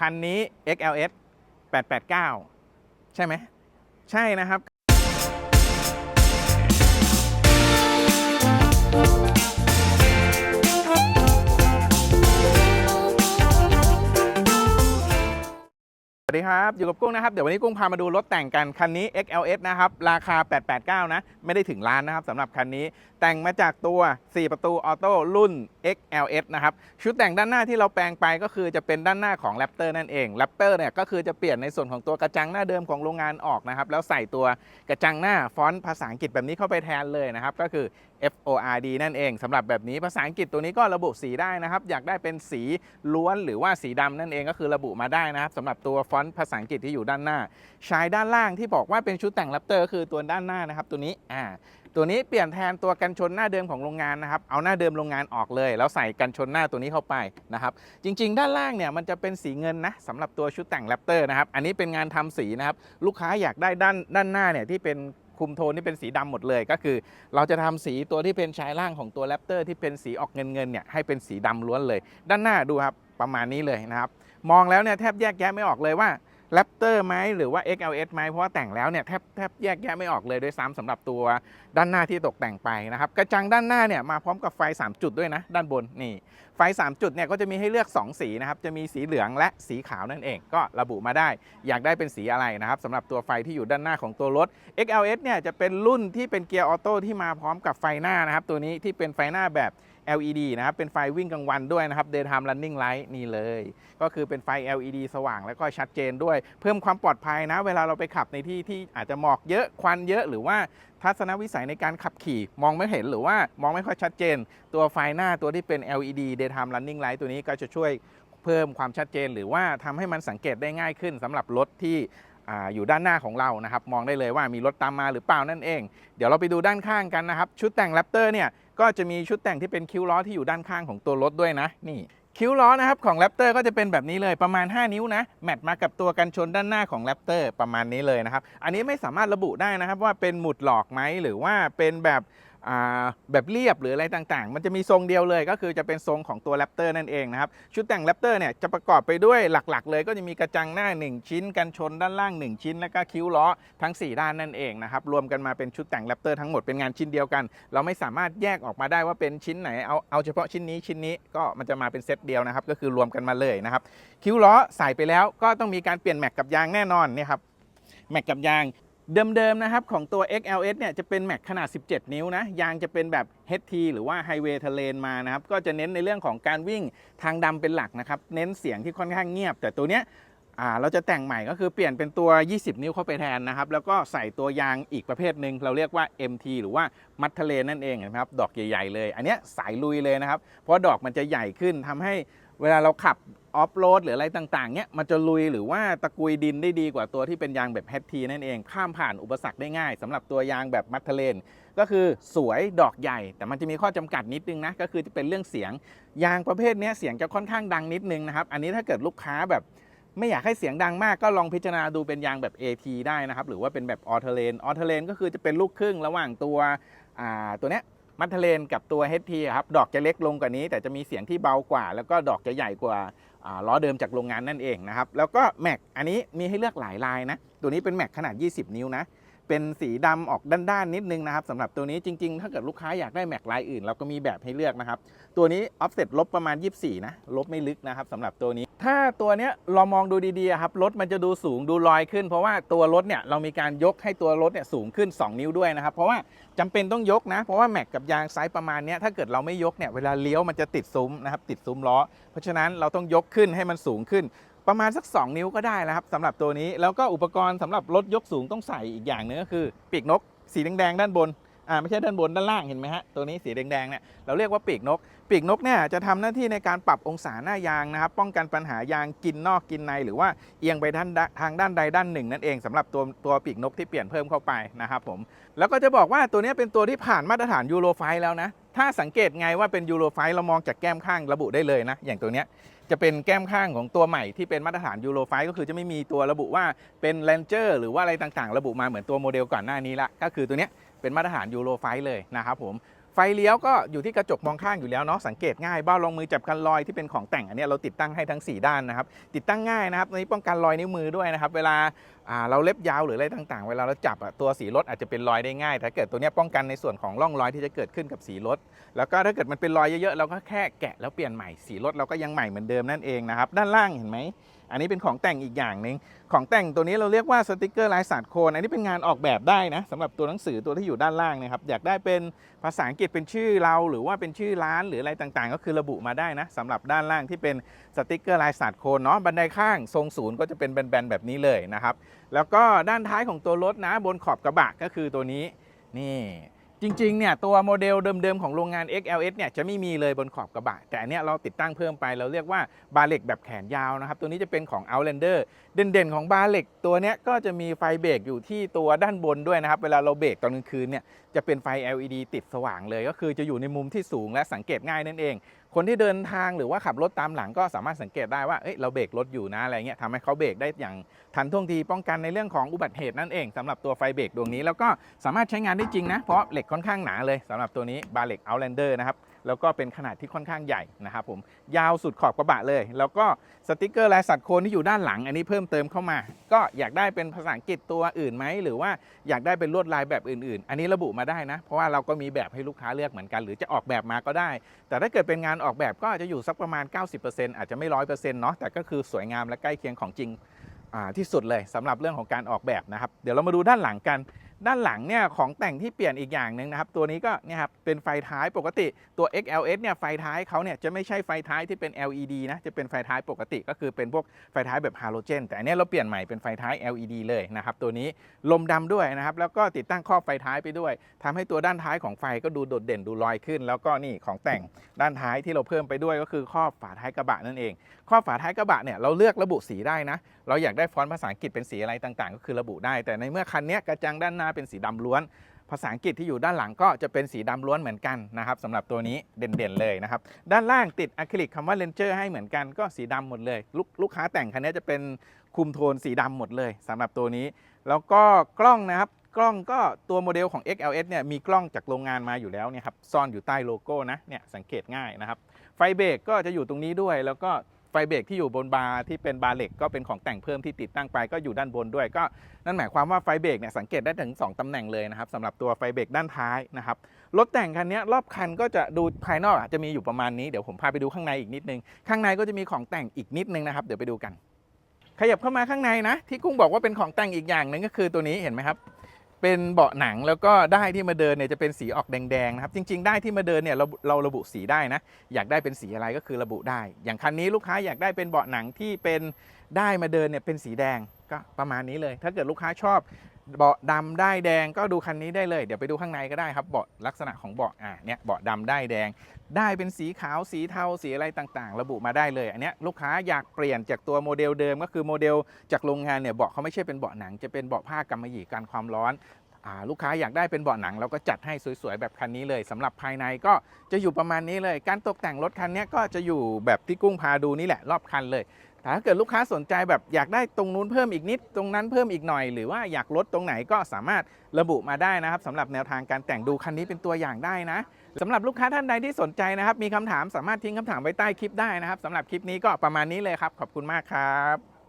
คันนี้ XLS 889 ใช่ไหม ใช่นะครับ สวัสดีครับ อยู่กับกุ้งนะครับ เดี๋ยววันนี้กุ้งพามาดูรถแต่งกัน คันนี้ XLS นะครับ ราคา 889 นะ ไม่ได้ถึงล้านนะครับสำหรับคันนี้ แต่งมาจากตัว 4 ประตูออโต้รุ่น XLS นะครับ ชุดแต่งด้านหน้าที่เราแปลงไปก็คือจะเป็นด้านหน้าของ Raptor นั่นเอง Raptor เนี่ยก็คือจะเปลี่ยนในส่วนของตัวกระจังหน้าเดิมของโรงงานออกนะครับ แล้วใส่ตัวกระจังหน้าฟอนต์ภาษาอังกฤษแบบนี้เข้าไปแทนเลยนะครับ ก็คือ F O R D นั่นเองสำหรับแบบนี้ภาษาอังกฤษตัวนี้ก็ระบุสีได้นะครับ อยากได้เป็นสีล้วนหรือว่าสีดำนั่นเองก็คือระบุมาได้นะครับสำหรับตัวฟอนต์ภาษาอังกฤษที่อยู่ด้านหน้า ใช้ด้านล่างที่บอกว่าเป็นชุดแต่งแรปเตอร์ก็คือตัวด้านหน้านะครับ ตัวนี้อ่าตัวนี้เปลี่ยนแทนตัวกันชนหน้าเดิมของโรงงานนะครับ เอาหน้าเดิมโรงงานออกเลย แล้วใส่กันชนหน้าตัวนี้เข้าไปนะครับ จริง ๆ ด้านล่างเนี่ยมันจะเป็นสีเงินนะสำหรับตัวชุดแต่งแรปเตอร์นะครับ อันนี้เป็นงานทำสีนะครับ ลูกค้าอยากได้ด้านด้านหน้าเนี่ยที่เป็น คุมโทนที่เป็นสีดำหมดเลย ก็คือ เราจะทำสีตัวที่เป็นชายล่างของตัวแรปเตอร์ที่เป็นสีออกเงินเงินเนี่ยให้เป็นสีดำล้วนเลย ด้านหน้าดูครับประมาณนี้เลยนะครับ มองแล้วเนี่ยแทบแยกแยะไม่ออกเลยว่า แรปเตอร์ไหมหรือว่า XLS ไหมเพราะว่าแต่งแล้วเนี่ยแทบแทบแยกแยะไม่ออกเลยด้วยซ้ำสำหรับตัวด้านหน้าที่ตกแต่งไปนะครับ กระจังด้านหน้าเนี่ยมาพร้อมกับไฟ 3 จุดด้วยนะ ด้านบนนี่ ไฟ 3 จุดเนี่ยก็จะมีให้เลือก 2 สีนะครับ จะมีสีเหลืองและสีขาวนั่นเอง ก็ระบุมาได้ อยากได้เป็นสีอะไรนะครับสำหรับตัวไฟที่อยู่ด้านหน้าของตัวรถ XLS เนี่ยจะเป็นรุ่นที่เป็นเกียร์ออโต้ที่มาพร้อมกับไฟหน้านะครับตัวนี้ที่เป็นไฟหน้าแบบ LED นะครับ เป็นไฟวิ่งกลางวันด้วยนะครับ Daytime Running Light นี่เลย ก็คือเป็นไฟ LED สว่างแล้วก็ชัดเจนด้วย เพิ่มความปลอดภัยนะ เวลาเราไปขับในที่ที่อาจจะหมอกเยอะ ควันเยอะ หรือว่าทัศนวิสัยในการขับขี่มองไม่เห็นหรือว่ามองไม่ค่อยชัดเจน ตัวไฟหน้าตัวที่เป็น LED Daytime Running Light ตัวนี้ก็จะช่วยเพิ่มความชัดเจน หรือว่าทำให้มันสังเกตได้ง่ายขึ้นสำหรับรถที่ออยู่ด้านหน้าของเรานะครับ มองได้เลยว่ามีรถตามมาหรือเปล่านั่นเอง เดี๋ยวเราไปดูด้านข้างกันนะครับ ชุดแต่ง Raptor เนี่ย ก็จะมีชุดแต่งที่เป็นคิ้วล้อที่อยู่ด้านข้างของตัวรถด้วยนะนี่คิ้วล้อนะครับของแรปเตอร์ก็จะเป็นแบบนี้เลยประมาณ 5 นิ้วนะแมทมากับตัวกันชนด้านหน้าของแรปเตอร์ประมาณนี้เลยนะครับอันนี้ไม่สามารถระบุได้นะครับว่าเป็นหมุดหลอกไหมหรือว่าเป็นแบบ แบบเรียบหรืออะไรต่างๆ มันจะมีทรงเดียวเลยก็คือจะเป็นทรงของตัว Raptor นั่นเองนะครับ ชุดแต่ง Raptor เนี่ยจะประกอบไปด้วยหลักๆ เลยก็จะมีกระจังหน้า 1 ชิ้น กันชนด้านล่าง 1 ชิ้น แล้วก็คิ้วล้อทั้ง 4 ด้านนั่นเองนะครับ รวมกันมาเป็นชุดแต่ง Raptor ทั้งหมดเป็นงานชิ้นเดียวกัน เราไม่สามารถแยกออกมาได้ว่าเป็นชิ้นไหนเอาเอาเฉพาะชิ้นนี้ชิ้นนี้ก็มันจะมาเป็นเซตเดียวนะครับก็คือรวมกันมาเลยนะครับคิ้วล้อใส่ไปแล้วก็ต้องมีการเปลี่ยนแม็กกับยางแน่นอนนี่ครับแม็กกับยาง เดิมๆนะครับของตัว XLS เนี่ยจะเป็นแม็กขนาด 17 นิ้วนะยางจะเป็นแบบ HT หรือว่า Highway Terrain มานะครับก็จะเน้นในเรื่องของการวิ่งทางดำเป็นหลักนะครับเน้นเสียงที่ค่อนข้างเงียบ แต่ตัวเนี้ยเราจะแต่งใหม่ก็คือเปลี่ยนเป็นตัว 20 นิ้วเข้าไปแทนนะครับ แล้วก็ใส่ตัวยางอีกประเภทหนึ่งเราเรียกว่า MT หรือว่ามัดทะเลนั่นเองนะครับ ดอกใหญ่ ๆ เลย อันเนี้ยสายลุยเลยนะครับ เพราะดอกมันจะใหญ่ขึ้นทำให้ เวลาเราขับออฟโรดหรืออะไรต่างๆ เนี้ยมันจะลุยหรือว่าตะกุยดินได้ดีกว่าตัวที่เป็นยางแบบแฮตทีนั่นเอง ข้ามผ่านอุปสรรคได้ง่ายสำหรับตัวยางแบบมัทเทเลน ก็คือสวยดอกใหญ่ แต่มันจะมีข้อจำกัดนิดนึงนะ ก็คือจะเป็นเรื่องเสียง ยางประเภทนี้เสียงจะค่อนข้างดังนิดนึงนะครับ อันนี้ถ้าเกิดลูกค้าแบบไม่อยากให้เสียงดังมากก็ลองพิจารณาดูเป็นยางแบบ AT ได้นะครับ หรือว่าเป็นแบบออเทเลนออเทเลนก็คือจะเป็นลูกครึ่งระหว่างตัวอ่าตัวเนี้ย มัทเทเลนกับตัว HT ครับดอกจะเล็กลงกว่านี้ แต่จะมีเสียงที่เบากว่า แล้วก็ดอกจะใหญ่กว่าล้อเดิมจากโรงงานนั่นเองนะครับ แล้วก็แม็กอันนี้มีให้เลือกหลายลายนะ ตัวนี้เป็นแม็กขนาด 20 นิ้วนะ เป็นสีดำออกด้านๆนิดนึงนะครับสำหรับตัวนี้จริงๆ ถ้าเกิดลูกค้าอยากได้แม็กลายอื่นเราก็มีแบบให้เลือกนะครับ ตัวนี้ออฟเซ็ตลบประมาณ 24 นะ ลบไม่ลึกนะครับสำหรับตัวนี้ ถ้าตัวเนี้ยเรามองดูดีๆครับรถมันจะดูสูงดูลอยขึ้น เพราะว่าตัวรถเนี่ยเรามีการยกให้ตัวรถเนี่ยสูงขึ้น 2 นิ้วด้วยนะครับ เพราะว่าจำเป็นต้องยกนะ เพราะว่าแม็กกับยางไซส์ประมาณเนี้ยถ้าเกิดเราไม่ยกเนี่ยเวลาเลี้ยวมันจะติดซุ้มนะครับติดซุ้มล้อ เพราะฉะนั้นเราต้องยกขึ้นให้มันสูงขึ้นประมาณสัก 2 นิ้วก็ได้แล้วครับสำหรับตัวนี้แล้วก็อุปกรณ์สำหรับรถยกสูงต้องใส่อีกอย่างหนึงก็คือ ปีกนกสีแดงๆด้านบน อ่าไม่ใช่ด้านบนด้านล่างเห็นไหมฮะตัวนี้สีแดงๆเนี่ยเราเรียกว่าปีกนก ปีกนกเนี่ยจะทำหน้าที่ในการปรับองศาหน้ายางนะครับป้องกันปัญหายางกินนอกกินใน หรือว่าเอียงไปด้านทางด้านใดด้านหนึ่งนั่นเองสำหรับตัวตัวปีกนกที่เปลี่ยนเพิ่มเข้าไปนะครับผมแล้วก็จะบอกว่าตัวนี้เป็นตัวที่ผ่านมาตรฐานยูโรไฟแล้วนะถ้าสังเกตไงว่าเป็นยูโรไฟเรามองจากแก้มข้างระบุได้เลยนะ อย่างตัวเนี้ยจะเป็นแก้มข้างของตัวใหม่ที่เป็นมาตรฐานยูโรไฟก็คือจะไม่มีตัวระบุว่าเป็น r a n เจอร์หรือว่าอะไรต่างๆ ระบุมาเหมือนตัวโมเดลก่อนหน้านี้ละก็คือตัวเนี้ย เป็นมาตรฐานยูโรไฟเลยนะครับผมไฟเลี้ยวก็อยู่ที่กระจกมองข้างอยู่แล้วเนาะสังเกตง่ายเบ้ารองมือจับกันรอยที่เป็นของแต่งอันนี้เราติดตั้งให้ทั้ง 4 ด้านนะครับ ติดตั้งง่ายนะครับในี้ป้องกันรอยนิ้วมือด้วยนะครับ เวลา เราเล็บยาวหรืออะไรต่างๆ เวลาเราจับอะตัวสีรถอาจจะเป็นรอยได้ง่ายแต่ถ้าเกิดตัวนี้ป้องกันในส่วนของร่องรอยที่จะเกิดขึ้นกับสีรถ แล้วก็ถ้าเกิดมันเป็นรอยเยอะๆเราก็แค่แกะแล้วเปลี่ยนใหม่สีรถเราก็ยังใหม่เหมือนเดิมนั่นเองนะครับด้านล่างเห็นไหมอันนี้เป็นของแต่งอีกอย่างหนึ่งของแต่งตัวนี้เราเรียกว่าสติกเกอร์ลายสาดโคนอันนี้เป็นงานออกแบบได้นะสำหรับตัวหนังสือตัวที่อยู่ด้านล่างนะครับอยากได้เป็นภาษาอังกฤษเป็นชื่อเรา หรือว่าเป็นชื่อร้านหรืออะไรต่างๆ ก็คือระบุมาได้นะสำหรับด้านล่างที่เป็นสติกเกอร์ลายสาดโคนเนาะบันไดข้างทรงศูนย์ก็จะเป็นแบนๆแบบนี้เลยนะครับ แล้วก็ด้านท้ายของตัวรถนะบนขอบกระบะก็คือตัวนี้นี่จริงๆเนี่ยตัวโมเดลเดิมๆของโรงงาน XLS เนี่ยจะไม่มีเลยบนขอบกระบะ แต่อันเนี้ยเราติดตั้งเพิ่มไปเราเรียกว่าบาร์เล็กแบบแขนยาวนะครับ ตัวนี้จะเป็นของ Outlander เด่นๆ ของบาร์เล็กตัวเนี้ยก็จะมีไฟเบรกอยู่ที่ตัวด้านบนด้วยนะครับ เวลาเราเบรกตอนกลางคืนเนี่ยจะเป็นไฟ LED ติดสว่างเลย ก็คือจะอยู่ในมุมที่สูงและสังเกตง่ายนั่นเอง คนที่เดินทางหรือว่าขับรถตามหลังก็สามารถสังเกตได้ว่าเอ้ยเราเบรกรถอยู่นะอะไรเงี้ยทำให้เขาเบรกได้อย่างทันท่วงทีป้องกันในเรื่องของอุบัติเหตุนั่นเองสำหรับตัวไฟเบรกดวงนี้แล้วก็สามารถใช้งานได้จริงนะเพราะเหล็กค่อนข้างหนาเลยสำหรับตัวนี้บาเล็กเอาแลนเดอร์นะครับ แล้วก็เป็นขนาดที่ค่อนข้างใหญ่นะครับผมยาวสุดขอบกระบะเลย แล้วก็สติกเกอร์ลายสัตว์โคนที่อยู่ด้านหลัง อันนี้เพิ่มเติมเข้ามา ก็อยากได้เป็นภาษาอังกฤษตัวอื่นไหมหรือว่าอยากได้เป็นลวดลายแบบอื่น ๆ อันนี้ระบุมาได้นะ เพราะว่าเราก็มีแบบให้ลูกค้าเลือกเหมือนกัน หรือจะออกแบบมาก็ได้ แต่ถ้าเกิดเป็นงานออกแบบก็จะอยู่สักประมาณ 90%อาจจะไม่ร้อยเปอร์เซ็นต์เนาะแต่ก็คือสวยงามและใกล้เคียงของจริงที่สุดเลยสำหรับเรื่องของการออกแบบนะครับ เดี๋ยวเรามาดูด้านหลังกัน ด้านหลังเนี่ยของแต่งที่เปลี่ยนอีกอย่างหนึ่งนะครับ ตัวนี้ก็เนี่ยครับเป็นไฟท้ายปกติตัว XLS เนี่ยไฟท้ายเขาเนี่ยจะไม่ใช่ไฟท้ายที่เป็น LED นะจะเป็นไฟท้ายปกติก็คือเป็นพวกไฟท้ายแบบฮาโลเจนแต่อันเนี้ยเราเปลี่ยนใหม่เป็นไฟท้าย LED เลยนะครับตัวนี้ลมดำด้วยนะครับแล้วก็ติดตั้งครอบไฟท้ายไปด้วยทำให้ตัวด้านท้ายของไฟก็ดูโดดเด่นดูลอยขึ้น แล้วก็นี่ของแต่งด้านท้ายที่เราเพิ่มไปด้วยก็คือครอบฝาท้ายกระบะนั่นเอง ครอบฝาท้ายกระบะเนี่ยเราเลือกระบุสีได้นะ เราอยากได้ฟอนต์ภาษาอังกฤษเป็นสีอะไรต่างๆ ก็คือระบุได้ แต่ในเมื่อคันเนี้ยกระจังด้านหน้าเป็นสีดำล้วน ภาษาอังกฤษที่อยู่ด้านหลังก็จะเป็นสีดำล้วนเหมือนกันนะครับสำหรับตัวนี้เด่นๆเลยนะครับด้านล่างติดอะคริลิกคำว่าเลนเจอร์ให้เหมือนกันก็สีดำหมดเลยลลูกค้าแต่งคันนี้จะเป็นคุมโทนสีดำหมดเลยสำหรับตัวนี้ แล้วก็กล้องนะครับกล้องก็ตัวโมเดลของ XLS เนี่ยมีกล้องจากโรงงานมาอยู่แล้วเนี่ยครับซ่อนอยู่ใต้โลโก้นะเนี่ยสังเกตง่ายนะครับ ไฟเบรกก็จะอยู่ตรงนี้ด้วยแล้วก็ ไฟเบรกที่อยู่บนบาร์ที่เป็นบาร์เหล็กก็เป็นของแต่งเพิ่มที่ติดตั้งไปก็อยู่ด้านบนด้วย ก็นั่นหมายความว่าไฟเบรกเนี่ยสังเกตได้ถึง 2 ตำแหน่งเลยนะครับสำหรับตัวไฟเบรกด้านท้ายนะครับรถแต่งคันนี้รอบคันก็จะดูภายนอกอาจจะมีอยู่ประมาณนี้เดี๋ยวผมพาไปดูข้างในอีกนิดนึง ข้างในก็จะมีของแต่งอีกนิดนึงนะครับ เดี๋ยวไปดูกัน ขยับเข้ามาข้างในนะที่กุ้งบอกว่าเป็นของแต่งอีกอย่างหนึ่งก็คือตัวนี้เห็นไหมครับ เป็นเบาะหนังแล้วก็ได้ที่มาเดินเนี่ยจะเป็นสีออกแดงๆนะครับจริง ๆ ได้ที่มาเดินเนี่ยเราเราระบุสีได้นะอยากได้เป็นสีอะไรก็คือระบุได้ อย่างคันนี้ลูกค้าอยากได้เป็นเบาะหนังที่เป็นได้มาเดินเนี่ยเป็นสีแดงก็ประมาณนี้เลย ถ้าเกิดลูกค้าชอบ เบาะดำได้แดงก็ดูคันนี้ได้เลย เดี๋ยวไปดูข้างในก็ได้ครับเบาะลักษณะของเบาะอะเนี่ยเบาะดำได้แดง ได้เป็นสีขาวสีเทาสีอะไรต่างๆ ระบุมาได้เลย อันเนี้ยลูกค้าอยากเปลี่ยนจากตัวโมเดลเดิมก็คือโมเดลจากโรงงานเนี่ยเบาะเขาไม่ใช่เป็นเบาะหนังจะเป็นเบาะผ้ากำมะหยี่กันความร้อนอ่าลูกค้าอยากได้เป็นเบาะหนังเราก็จัดให้สวยๆ แบบคันนี้เลยสำหรับภายในก็จะอยู่ประมาณนี้เลย การตกแต่งรถคันนี้ก็จะอยู่แบบที่กุ้งพาดูนี่แหละรอบคันเลย ถ้าเกิดลูกค้าสนใจแบบอยากได้ตรงนู้นเพิ่มอีกนิด ตรงนั้นเพิ่มอีกหน่อย หรือว่าอยากลดตรงไหนก็สามารถระบุมาได้นะครับสำหรับแนวทางการแต่งดูคันนี้เป็นตัวอย่างได้นะสำหรับลูกค้าท่านใดที่สนใจนะครับ มีคำถามสามารถทิ้งคำถามไว้ใต้คลิปได้นะครับสำหรับคลิปนี้ก็ประมาณนี้เลยครับ ขอบคุณมากครับ